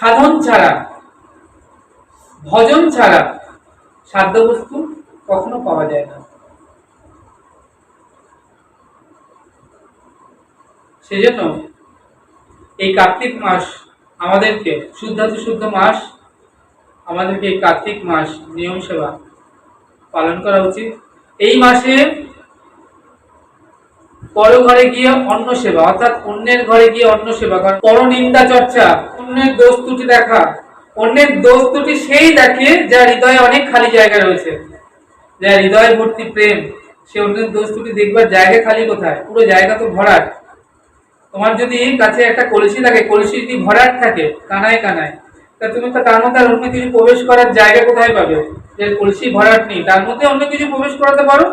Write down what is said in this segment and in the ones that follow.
সাধন ছাড়া, ভজন ছাড়া সাধ্য বস্তু কখনো পাওয়া যায় না। সেজন্য এই কার্তিক মাস আমাদেরকে শুদ্ধাতি শুদ্ধ মাস, আমাদেরকে এই কার্তিক মাস নিয়ম সেবা পালন করা উচিত। এই মাসে পর ঘরে গিয়ে অন্ন সেবা, অর্থাৎ অন্যের ঘরে গিয়ে অন্ন সেবা করা পরনিন্দা চর্চা, অন্যের দোষ ত্রুটি দেখা, অন্যের দোষ ত্রুটি সেই দেখে যার হৃদয়ে অনেক খালি জায়গা রয়েছে। যার হৃদয় ভর্তি প্রেম, সে অন্যের দোষ ত্রুটি দেখবার জায়গা খালি কোথায়? পুরো জায়গা তো ভরাট। তোমার যদি কাছে একটা কলসি থাকে, কলসি যদি ভরাট থাকে, কানায় কানায়, তা তুমি তার মধ্যে আর অন্য কিছু প্রবেশ করার জায়গা কোথায় পাবে? যে কলসি ভরাট নেই, তার মধ্যে অন্য কিছু প্রবেশ করাতে পারো?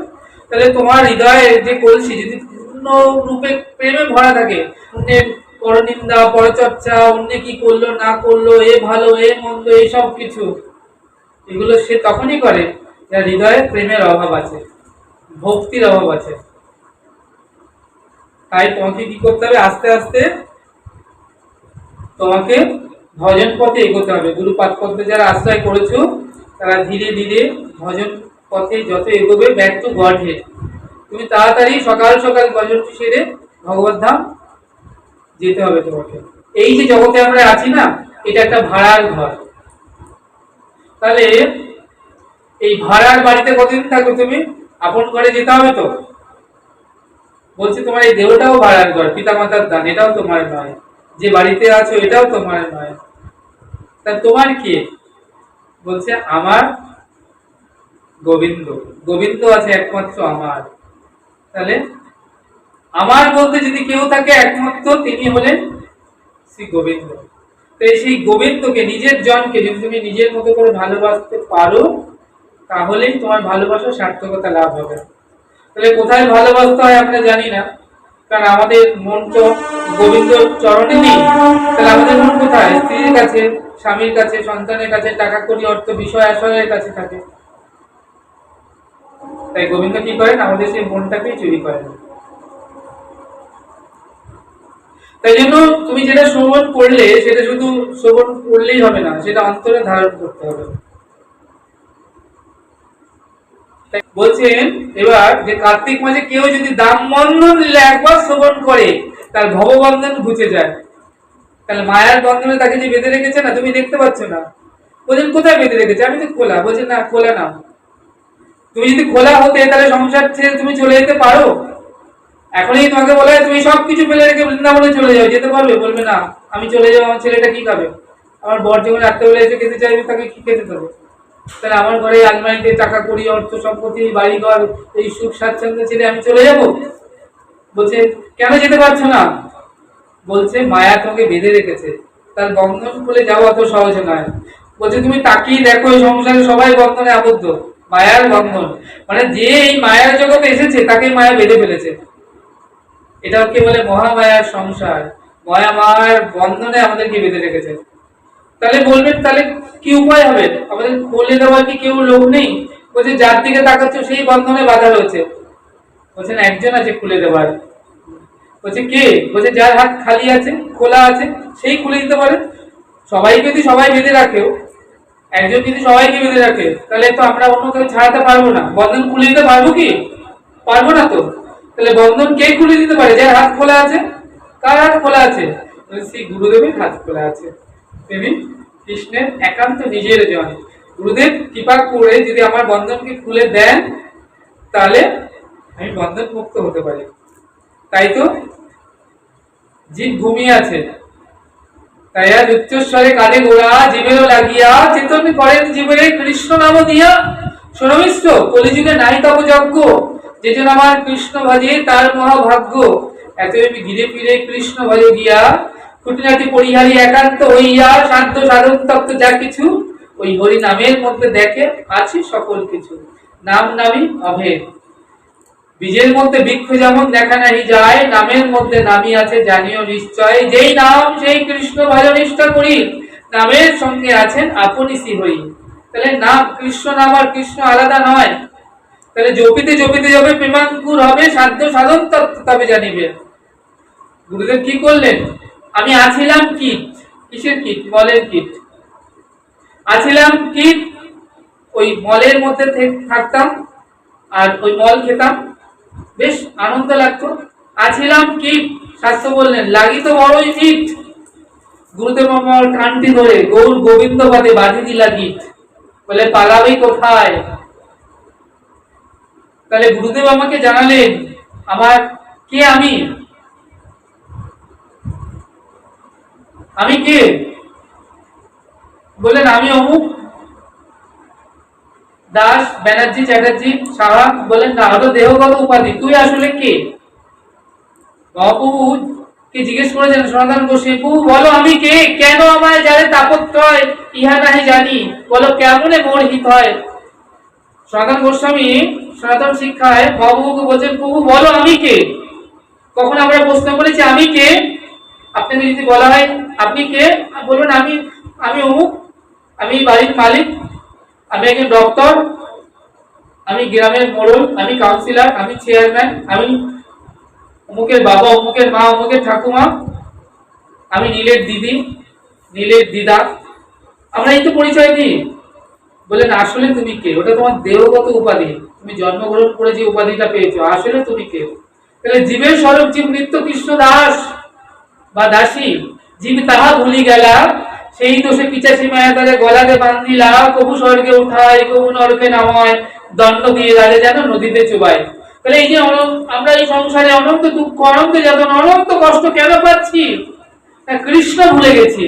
তাহলে তোমার হৃদয়ে যে কলসি, যদি পূর্ণ রূপে প্রেমে ভরা থাকে। অন্যের পরনিন্দা, পরচর্চা, অন্য কি করল, না করল, এ ভালো, এ মন্দ এইসব কিছু। এগুলো সে তখনই করে যার হৃদয়ে প্রেমের অভাব আছে, ভক্তির অভাব আছে। তাই তোমাকে কি করতে হবে? আস্তে আস্তে তোমাকে ভজন পথে এগোতে হবে। গুরুপাদ পথে যারা আশ্রয় করেছ, তারা ধীরে ধীরে ভজন পথে যত এগোবে ব্যাক টু গড হেড তুমি তাড়াতাড়ি সকাল সকাল ভজনটি সেরে ভগবত ধাম যেতে হবে তোমাকে। এই যে জগতে আমরা আছি না, এটা একটা ভাড়ার ঘর। তাহলে এই ভাড়ার বাড়িতে কতদিন থাকবে তুমি? আপন ঘরে যেতে হবে তো? বলছি তোমার এই দেহটাও ভাড়ার ঘর পিতা মাতার দান, এটাও তোমার নয়। যে বাড়িতে আছো, এটাও তোমার নয়। তা তোমার কি? বলছে আমার গোবিন্দ। গোবিন্দ আছে একমাত্র আমার। তাহলে আমার বলতে যদি কেউ থাকে একমাত্র, তিনি হলেন শ্রী গোবিন্দ। তো সেই গোবিন্দকে, নিজের জনকে যদি তুমি নিজের মতো করে ভালোবাসতে পারো, তাহলেই তোমার ভালোবাসার সার্থকতা লাভ হবে। তাহলে কোথায় ভালোবাসতে হয় আমরা জানি না, কারণ আমাদের মন তো গোবিন্দ চরণে নেই। তাহলে আমাদের মন কোথায়? স্ত্রীর কাছে, স্বামীর কাছে, সন্তানের কাছে, টাকা করি অর্থ, বিষয় আশয়ের কাছে থাকে। তাই গোবিন্দ কি করেন? আমাদের সেই মনটাকেই চুরি করেন। তাই জন্য তুমি যেটা শ্রবণ করলে, সেটা শুধু শ্রবণ করলেই হবে না, সেটা অন্তরে ধারণ করতে হবে। বলছেন, এবার যে কার্তিক মাসে কেউ যদি দাম বন্ধন একবার শ্রবণ করে, তার ভববন্ধন ঘুচে যায়। তাহলে মায়ার বন্ধনে তাকে যে বেঁধে রেখেছে না, তুমি দেখতে পাচ্ছ না। বলছেন, কোথায় বেঁধে রেখেছে? আমি তো খোলা। বলছেন না, খোলা না তুমি যদি খোলা হতে তাহলে সংসার ছেড়ে তুমি চলে যেতে পারো। এখনই তোমাকে বলে তুমি সব কিছু ফেলে রেখে বৃন্দাবনে চলে যাও, যেতে পারবে, বলবে না, আমি চলে যাব, আমার ছেলেটা কি খাবে? আমার বর যখন রাত্রেবেলা এসে খেতে চাইবে, তাকে কি খেতে দেবো? তাহলে আমার ঘরে আলমারিতে টাকা করি অর্থ সম্পত্তি বাড়ি ঘর এই সুখ স্বাচ্ছন্দ্য ছেড়ে আমি চলে যাব? বলছে, কেন যেতে পারছ না? বলছে, মায়া তোকে বেঁধে রেখেছে। তার বন্ধন খুলে যাওয়া অত সহজ নয়। বলছে, তুমি তাকিয়ে দেখো সংসারে সবাই বন্ধনে আবদ্ধ। মায়ার বন্ধন মানে যে এই মায়ার জগতে এসেছে তাকে মায়া বেঁধে ফেলেছে। এটা ওকে বলে মহামায়ার সংসার। ময়া মায়ার বন্ধনে আমাদেরকে বেঁধে রেখেছে। তাহলে বলবেন, তাহলে কি উপায় হবে? আমাদের খুলে দেওয়ার কি কেউ লোক নেই? বলছে, যার দিকে তাকাচ্ছ, সেই বন্ধনে বাধা রয়েছে। বলছেন একজন আছে খুলে দেওয়ার। বলছে, কে? বলছে, যার হাত খালি আছে, খোলা আছে, সেই খুলে দিতে পারে। সবাইকে যদি সবাই বেঁধে রাখেও একজন যদি সবাইকে বেঁধে রাখে, তাহলে তো আমরা অন্য কেউ ছাড়াতে পারব না। বন্ধন খুলে দিতে পারব কি? পারব না তো। তাহলে বন্ধন কে খুলে দিতে পারে? যার হাত খোলা আছে। কার হাত খোলা আছে? শ্রী গুরুদেবের হাত খোলা আছে। তিনি কৃষ্ণের একান্ত নিজের জন গুরুদেব, কৃপা করে যদি আমার বন্ধনকে খুলে দেন, তাহলে আমি বন্ধন মুক্ত হতে পারি। তাই তো? জীব ঘুমিয়ে আছে। তাই আজ উচ্চস্বরে কানে গোড়া জীবেরও লাগিয়া চেতন করেন জীবের কৃষ্ণ নাম দিয়া শোনমিশ্র কলিযুগে নাই তব যজ্ঞ যেজন আমার কৃষ্ণ ভজে তার মহাভাগ্য আমি ঘিরে ফিরে কৃষ্ণ ভজে গিয়া খুঁটিনাটি পরিহারি একান্ত হইয়া শান্ত সাধন তত্ত্ব যা কিছু ওই হরি নামের মধ্যে দেখে আছে সকল কিছু নাম নামই অভেদ বীজের মধ্যে বৃক্ষ যেমন দেখা নাহি যায়, নামের মধ্যে নামই আছে, জানিও নিশ্চয়। যেই নাম সেই কৃষ্ণ ভজনিষ্ঠা করি, নামের সঙ্গে আছেন আপনি হই। তাহলে নাম কৃষ্ণ নাম আর কৃষ্ণ আলাদা নয়। তাহলে জপিতে জপিতে যাবে প্রেমাঙ্কুর হবে, সাধ্য সাধন তবে জানিবে। গুরুদেব কি করলেন? আমি আছিলাম কি কিসের কীট? মলের কীট। আছিলাম কীট, ওই মলের মধ্যে থাকতাম, আর ওই মল খেতাম। বেশ আনন্দ লাগতো। আছিলাম কীট শাস্ত্র বললেন, লাগি তো বড়ই কীট গুরুদেব আমার কানটি ধরে গৌর গোবিন্দ বাদে বাঁধি দিলা গীত। বলে, পালাবি কোথায়? তাহলে গুরুদেব আমাকে জানালেন, আমার কে আমি? আমি কে? বললেন, আমি অমুক দাস ব্যানার্জি চ্যাটার্জি, সাহা বলেন না ওটা দেহগত উপাধি? তুই আসলে কে? মহাপ্রভু কে জিজ্ঞেস করেছেন সনাতন প্রভু বলো আমি কে? কেন আমায় যারে তাপত্রয় ইহা নাহি জানি। বলো, কেমনে মোর হিত হয়? সনাতন গোস্বামী সনাতন শিক্ষায় মহাপ্রভুকে বলছেন প্রভু বলো আমি কে? কখন আমরা প্রশ্ন করেছি, আমি কে? আপনাকে যদি বলা হয়, আপনি কে? বলবেন, আমি আমি অমুক, আমি বাড়ির মালিক আমি একজন ডক্টর আমি গ্রামের মোড়ল, আমি কাউন্সিলর আমি চেয়ারম্যান আমি অমুকের বাবা, অমুকের মা, অমুকের ঠাকুমা, আমি নীলের দিদি, নীলের দিদা। আমরা এই তো পরিচয় দিই। বললেন, আসলে তুমি কে? ওটা তোমার দেহগত উপাধি। তুমি জন্মগ্রহণ করে যে উপাধিটা পেয়েছ, আসলে তুমি কে? তাহলে জীবের স্বরূপ জীব নিত্য কৃষ্ণ দাস বা দাসী। জীব তাহা ভুলি গেলা সেই দোষে পিচাসি মায়া তারে গলাতে বান্ধিলা কবু স্বর্গে উঠায়, কবু নরকে নামায়, দণ্ড দিয়ে তারে যেন নদীতে চুবায়। তাহলে এই যে আমরা এই সংসারে অনন্ত দুঃখ, অনন্ত যাতনা, অনন্ত কষ্ট কেন পাচ্ছি? কৃষ্ণ ভুলে গেছি।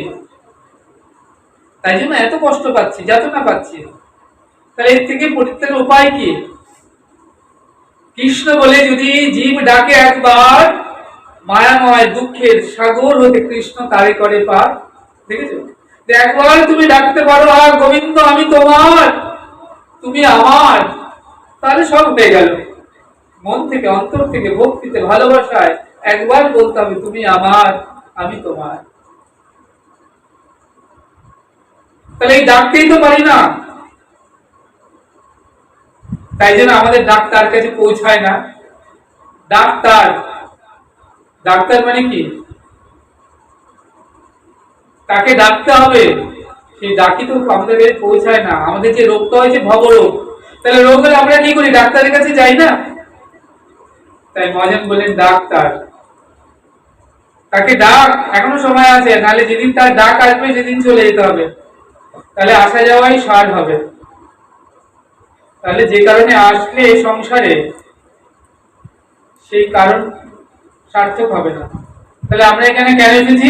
তাই জন্য এত কষ্ট পাচ্ছি, যাতনা পাচ্ছি। তাহলে এর থেকে পরিত্রাণের উপায় কি? কৃষ্ণ বলে, যদি জীব ডাকে একবার, মায়াময় দুঃখের সাগর হতে কৃষ্ণ তারে করে পার। দেখেছ? একবার তুমি ডাকতে পারো আর গোবিন্দ, আমি তোমার, তুমি আমার। তাহলে সব হয়ে গেল। মন থেকে, অন্তর থেকে ভক্তিতে, ভালোবাসায় একবার বলতে হবে, তুমি আমার, আমি তোমার। তাহলে এই ডাকতেই তো পারি না। তাই জন্য আমাদের ডাক্তার কাছে পৌঁছায় না। ডাক্তার ডাক্তার মানে কি? তাকে ডাকতে হবে। সেই ডাকি তো আমাদের পৌঁছায় না। আমাদের যে রোগটা হয়েছে, ভবরোগ। তাহলে রোগ হলে আমরা কি করি? ডাক্তারের কাছে যাই না? তাই মহাজন বললেন, ডাক্তার, তাকে ডাক। এখনও সময় আছে। নাহলে যেদিন তার ডাক আসবে, সেদিন চলে যেতে হবে। তাহলে আসা যাওয়াই সার হবে। তাহলে যে কারণে আসলে এই সংসারে, সেই কারণ সার্থক হবে না। তাহলে আমরা এখানে কেন এসেছি?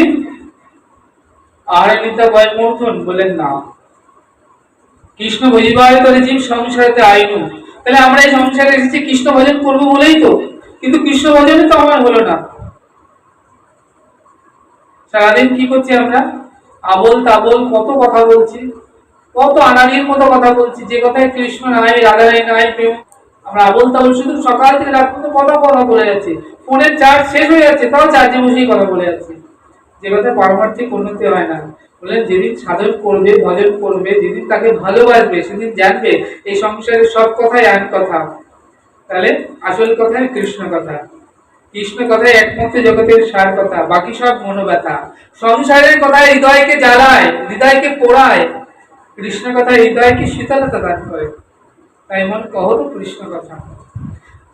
আহারে নিতা বয় মূর্ধন বলেন, না। কৃষ্ণ ভজিবার করে জীব সংসারেতে আইনু। তাহলে আমরা এই সংসারে এসেছি, কৃষ্ণ ভজন করব বলেই তো। কিন্তু কৃষ্ণ ভজনে তো আমার হলো না। সারাদিন কি করছি আমরা? আবল তাবল কত কথা বলছি, কত আনাড়ির মতো কথা বলছি, যে কথায় কৃষ্ণ নাই রাধা নাই নাই। প্রেম আমরা আবল তাবল শুধু সকাল থেকে রাত পর্যন্ত কথা কথা বলে যাচ্ছি। ফোনের চার্জ শেষ হয়ে যাচ্ছে, তাও চার্জে বসেই কথা বলে যাচ্ছি। যে কথা পারমার্থিক উন্নতি হয় না। বললেন যেদিন সাধন করবে, ভজন করবে, যেদিন তাকে ভালোবাসবে, সেদিন জানবে, এই সংসারের সব কথাই এক কথা। তাহলে আসল কথাই কৃষ্ণ কথা। কৃষ্ণ কথাই একমাত্র জগতের সার কথা, বাকি সব মনোব্যথা। সংসারের কথা হৃদয়কে জ্বালায়, হৃদয়কে পোড়ায়। কৃষ্ণ কথা হৃদয়কে শীতলতা দান করে। তাই মন কহ কৃষ্ণ কথা।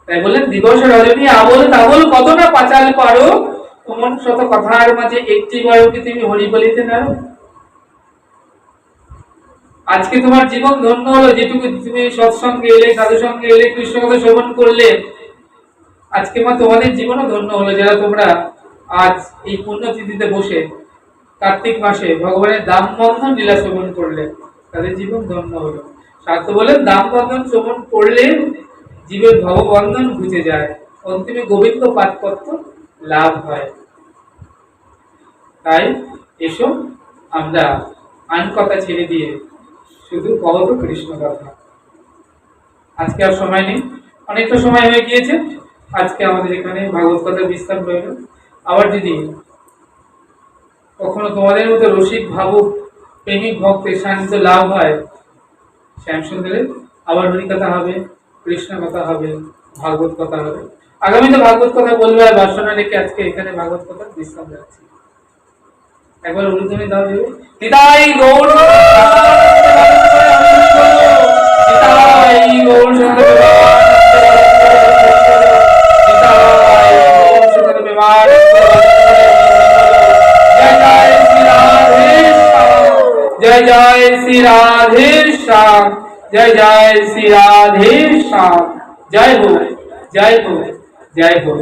তাই বললেন, দিবস রজনী আবল তাবল কত না পাচাল পারো। তোমার শত কথার মাঝে একটি বারো কি তুমি হরি বলিতে নারো আজকে তোমার জীবন ধন্য হলো যেটুকু তুমি সৎসঙ্গে এলে সাধু সঙ্গে এলে কৃষ্ণ কথা শ্রবণ করলে। আজকে মা তোমাদের জীবনও ধন্য হলো যারা তোমরা আজ এই পুণ্যতিথিতে বসে কার্তিক মাসে ভগবানের দাম বন্ধন লীলা শ্রবণ করলে, তাদের জীবন ধন্য হলো। শাস্ত্র বলেন দাম বন্ধন শ্রবণ করলে জীবের ভববন্ধন ঘুচে যায়। অন্তিমে গোবিন্দ পাতপত্র লাভ হয়। তাই এসো, আমরা আন কথা ছেড়ে দিয়ে শুধু কহত কৃষ্ণ কথা। আজকে আর সময় নেই। অনেকটা সময় হয়ে গিয়েছে। আজকে আমাদের এখানে ভাগবত কথা বিশ্রাম রইল। আবার যদি কখনো তোমাদের মতো রসিক, ভাবুক, প্রেমিক ভক্তের শান্ত লাভ হয় শ্যামসুন্দরে আবার হরিকথা হবে, কৃষ্ণ কথা হবে, ভাগবত কথা হবে। আগামীতে ভাগবত কথা বলবে আর বাসনা রেখে আজকে এখানে ভাগবত কথা বিশ্রাম যাচ্ছি একবার উলুধ্বনি দাও দেবে নিতাই গৌর নিতাই গৌর जय जय श्री राधे श्याम जय जय श्री राधे श्याम जय हो जय हो जय हो